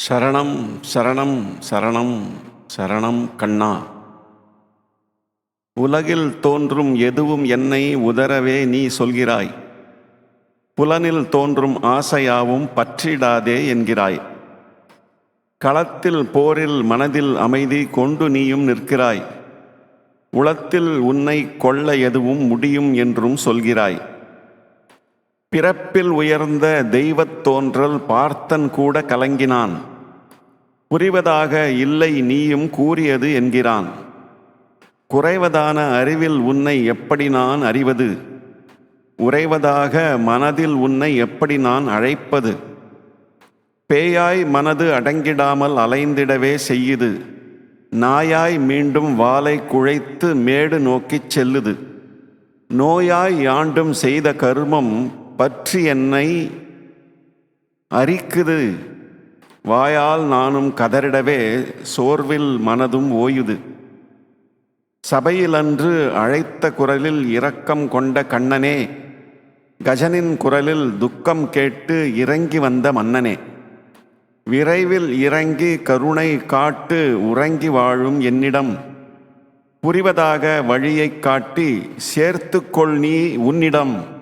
சரணம் சரணம் சரணம் சரணம் கண்ணா. உலகில் தோன்றும் எதுவும் என்னை உதறவே நீ சொல்கிறாய். புலனில் தோன்றும் ஆசையாவும் பற்றிடாதே என்கிறாய். களத்தில் போரில் மனதில் அமைதி கொண்டு நீயும் நிற்கிறாய். உளத்தில் உன்னை கொள்ள எதுவும் முடியும் என்றும் சொல்கிறாய். பிறப்பில் உயர்ந்த தெய்வத் தோன்றல் பார்த்தன் கூட கலங்கினான். புரிவதாக இல்லை நீயும் கூறியது என்கிறான். குறைவதான அறிவில் உன்னை எப்படி நான் அறிவது? உறைவதாக மனதில் உன்னை எப்படி நான் அழைப்பது? பேயாய் மனது அடங்கிடாமல் அலைந்திடவே செய்யுது. நாயாய் மீண்டும் வாலை குழைத்து மேடு நோக்கிச் செல்லுது. நோயாய் யாண்டும் செய்த கருமம் பற்றி என்னை அரிக்குது. வாயால் நானும் கதறிடவே சோர்வில் மனதும் ஓயுது. சபையிலன்று அழைத்த குரலில் இரக்கம் கொண்ட கண்ணனே கஜனின் குரலில் துக்கம் கேட்டு இறங்கி வந்த மன்னனே விரைவில் இறங்கி கருணை காட்டு உறங்கி வாழும் என்னிடம் புரிவதாக வழியைக் காட்டி சேர்த்துக்கொள் நீ உன்னிடம்.